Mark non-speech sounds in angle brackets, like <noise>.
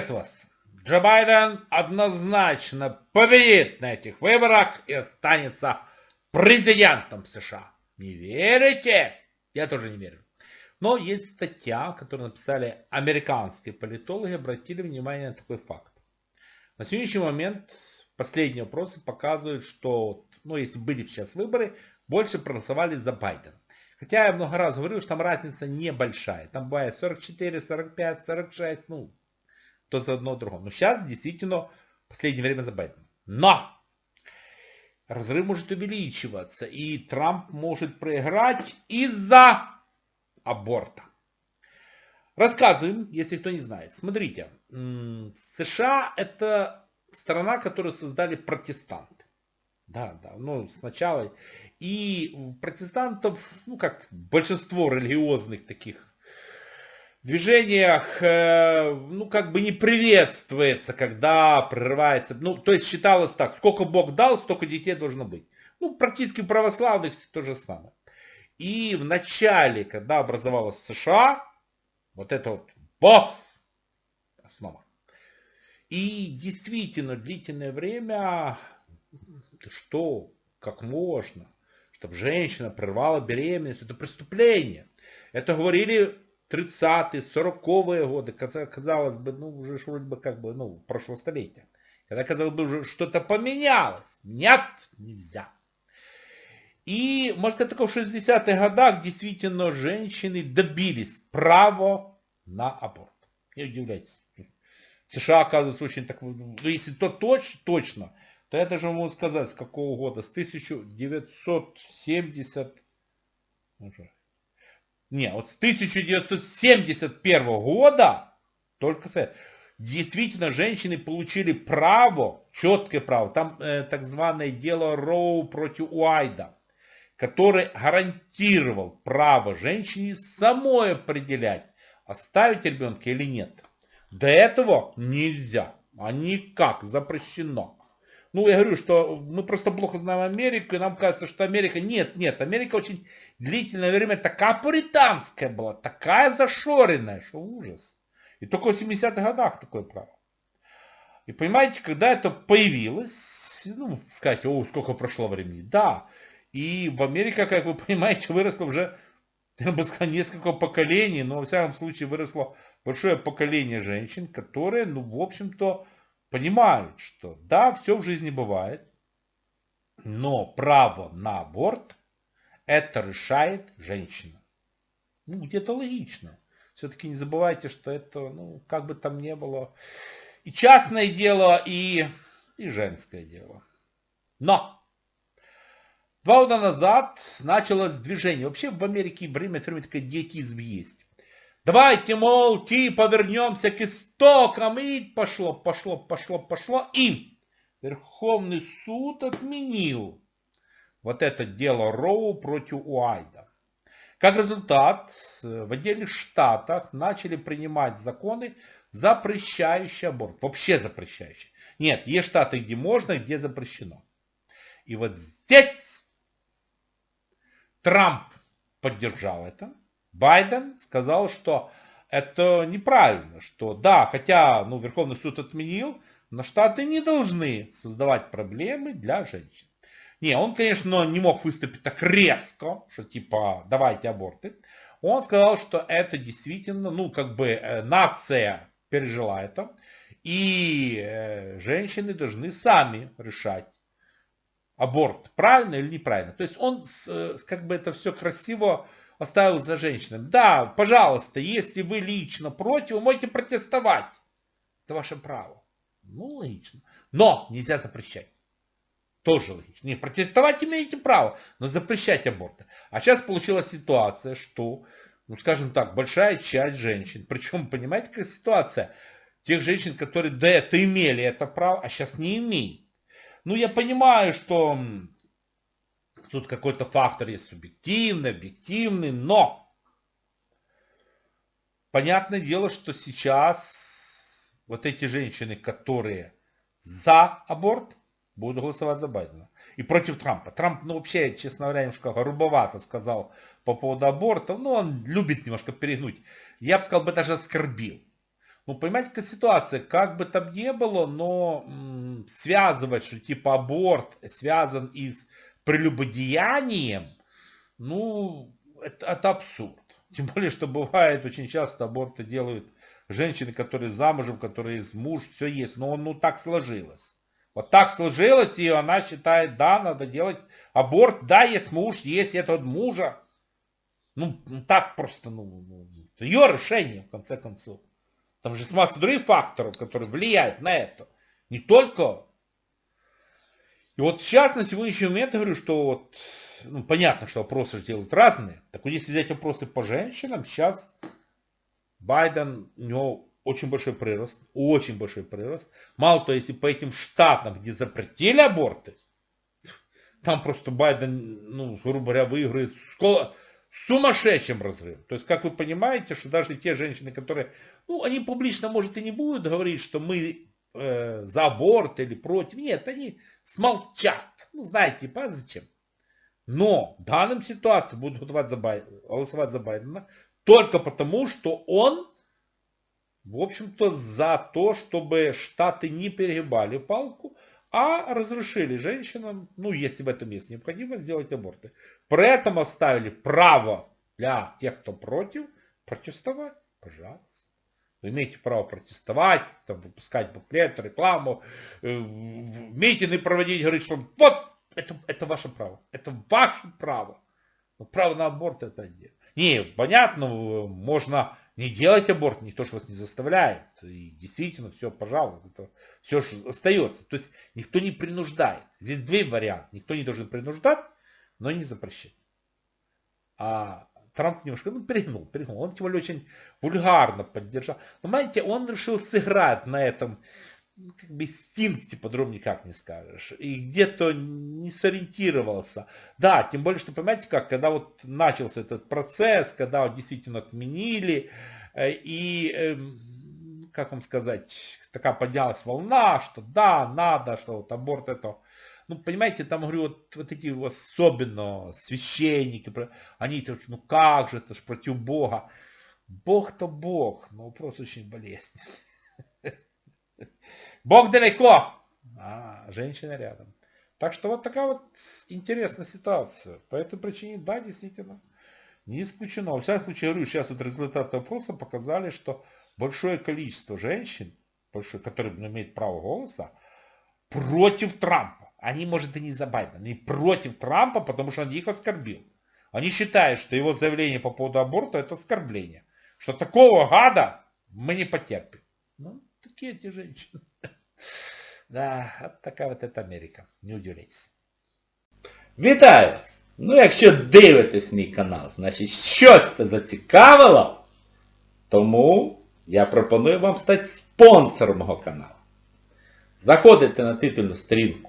Приветствую вас. Джо Байден однозначно победит на этих выборах и останется президентом США. Не верите? Я тоже не верю. Но есть статья, которую написали американские политологи, обратили внимание на такой факт. На сегодняшний момент последние опросы показывают, что, ну, если были сейчас выборы, больше проголосовали за Байдена. Хотя я много раз говорил, что там разница небольшая. Там бывает 44, 45, 46, ну, то за одно другое. Но сейчас действительно в последнее время за Байдена. Но! Разрыв может увеличиваться, и Трамп может проиграть из-за аборта. Рассказываем, если кто не знает. Смотрите, США это страна, которую создали протестанты. Да, да, ну сначала. И протестантов, ну как большинство религиозных таких движениях, э, ну как бы не приветствуется, когда прерывается, ну то есть считалось так, сколько Бог дал, столько детей должно быть. Ну практически православных то же самое. И в начале, когда образовалась США, вот это вот Бог основа. И действительно длительное время, что, как можно, чтобы женщина прервала беременность, это преступление. Это говорили 30-е, 40-е годы, казалось бы, ну, уже вроде бы как бы, ну, прошлого столетия. Когда казалось бы, уже что-то поменялось. Нет, нельзя. И, может сказать, только в 60-х годах действительно женщины добились права на аборт. Не удивляйтесь. США, оказывается, очень так... Ну, если то точ, точно, то я даже могу сказать, с какого года. С 1970... Не, вот с 1971 года только с действительно женщины получили право, четкое право, там э, так званое дело Роу против Уайда, который гарантировал право женщине самой определять, оставить ребенка или нет. До этого нельзя, а никак, запрещено. Ну, я говорю, что мы просто плохо знаем Америку, и нам кажется, что Америка... Нет, нет, Америка очень длительное время такая пуританская была, такая зашоренная, что ужас. И только в 70-х годах такое право. И понимаете, когда это появилось, ну, сказать, о, сколько прошло времени, да. И в Америке, как вы понимаете, выросло уже, я бы сказал, несколько поколений, но во всяком случае выросло большое поколение женщин, которые, ну, в общем-то, понимают, что да, все в жизни бывает, но право на аборт это решает женщина. Ну, где-то логично. Все-таки не забывайте, что это, ну, как бы там ни было, и частное дело, и, и женское дело. Но два года назад началось движение. Вообще в Америке время от времени такой диетизм есть. Давайте, мол, типа вернемся к истокам. И пошло, пошло, пошло, пошло. И Верховный суд отменил вот это дело Роу против Уайда. Как результат, в отдельных штатах начали принимать законы, запрещающие аборт. Вообще запрещающие. Нет, есть штаты, где можно, где запрещено. И вот здесь Трамп поддержал это. Байден сказал, что это неправильно, что да, хотя ну, Верховный суд отменил, но штаты не должны создавать проблемы для женщин. Не, он, конечно, не мог выступить так резко, что типа давайте аборты. Он сказал, что это действительно, ну, как бы э, нация пережила это, и э, женщины должны сами решать, аборт правильно или неправильно. То есть он э, как бы это все красиво оставил за женщинами. Да, пожалуйста, если вы лично против, вы можете протестовать. Это ваше право. Ну, логично. Но нельзя запрещать. Тоже логично. Не, протестовать имеете право, но запрещать аборты. А сейчас получилась ситуация, что, ну скажем так, большая часть женщин, причем, понимаете, какая ситуация, тех женщин, которые до этого имели это право, а сейчас не имеют. Ну, я понимаю, что тут какой-то фактор есть субъективный, объективный, но понятное дело, что сейчас вот эти женщины, которые за аборт, будут голосовать за Байдена. И против Трампа. Трамп, ну вообще, честно говоря, немножко грубовато сказал по поводу абортов. Ну, он любит немножко перегнуть. Я бы сказал, бы даже оскорбил. Ну, понимаете, какая ситуация, как бы там ни было, но м, связывать, что типа аборт связан и с прелюбодеянием, ну, это, это абсурд. <laughs> Тем более, что бывает очень часто аборты делают женщины, которые замужем, которые из муж, все есть. Но ну так сложилось. Вот так сложилось, и она считает, да, надо делать аборт, да, есть муж, есть этот мужа. Ну, так просто, ну, ну, это ее решение, в конце концов. Там же масса других факторов, которые влияют на это. Не только. И вот сейчас, на сегодняшний момент, я говорю, что вот, ну, понятно, что вопросы же делают разные. Так вот, если взять вопросы по женщинам, сейчас Байден, у него очень большой прирост, очень большой прирост. Мало того, если по этим штатам, где запретили аборты, там просто Байден, ну, грубо говоря, выиграет сумасшедшим разрывом. То есть, как вы понимаете, что даже те женщины, которые, ну, они публично, может, и не будут говорить, что мы э, за аборт или против. Нет, они смолчат. Ну, знаете, а зачем? Но в данном ситуации будут голосовать за, Байдена, голосовать за Байдена только потому, что он, в общем-то, за то, чтобы штаты не перегибали палку, а разрешили женщинам, ну, если в этом есть необходимость, сделать аборты. При этом оставили право для тех, кто против, протестовать. Пожалуйста. Вы имеете право протестовать, там, выпускать буклеты, рекламу, э, митинги проводить, говорить, что вот, это, это ваше право. Это ваше право. Но право на аборт это отдельно. Не, понятно, можно не делать аборт, никто же вас не заставляет. И действительно, все, пожалуйста, это все же остается. То есть никто не принуждает. Здесь две варианты. Никто не должен принуждать, но не запрещать. А Трамп немножко, ну, перегнул, перегнул. Он тем более очень вульгарно поддержал. Но, знаете, он решил сыграть на этом ну, как бы инстинкте, по-другому никак не скажешь. И где-то не сориентировался. Да, тем более, что понимаете как, когда вот начался этот процесс, когда вот действительно отменили, э, и, эм, как вам сказать, такая поднялась волна, что да, надо, что вот аборт это... Ну, понимаете, там, говорю, вот, вот эти особенно священники, они, ну как же, это ж против Бога. Бог-то Бог, но вопрос очень болезненный. <laughs> Бог далеко, а женщина рядом. Так что вот такая вот интересная ситуация. По этой причине, да, действительно, не исключено. В всяком случае, я говорю, сейчас вот результаты опроса показали, что большое количество женщин, большое, которые имеют право голоса, против Трампа Они, может, и не за Байдена, они против Трампа, потому что он их оскорбил. Они считают, что его заявление по поводу аборта это оскорбление. Что такого гада мы не потерпим. Ну, такие эти женщины. <laughs> Да, от така от це Америка. Не удивляйтесь. Вітаю вас! Ну, якщо дивитесь мій канал, значить щось це зацікавило, тому я пропоную вам стати спонсором мого каналу. Заходите на титульну сторінку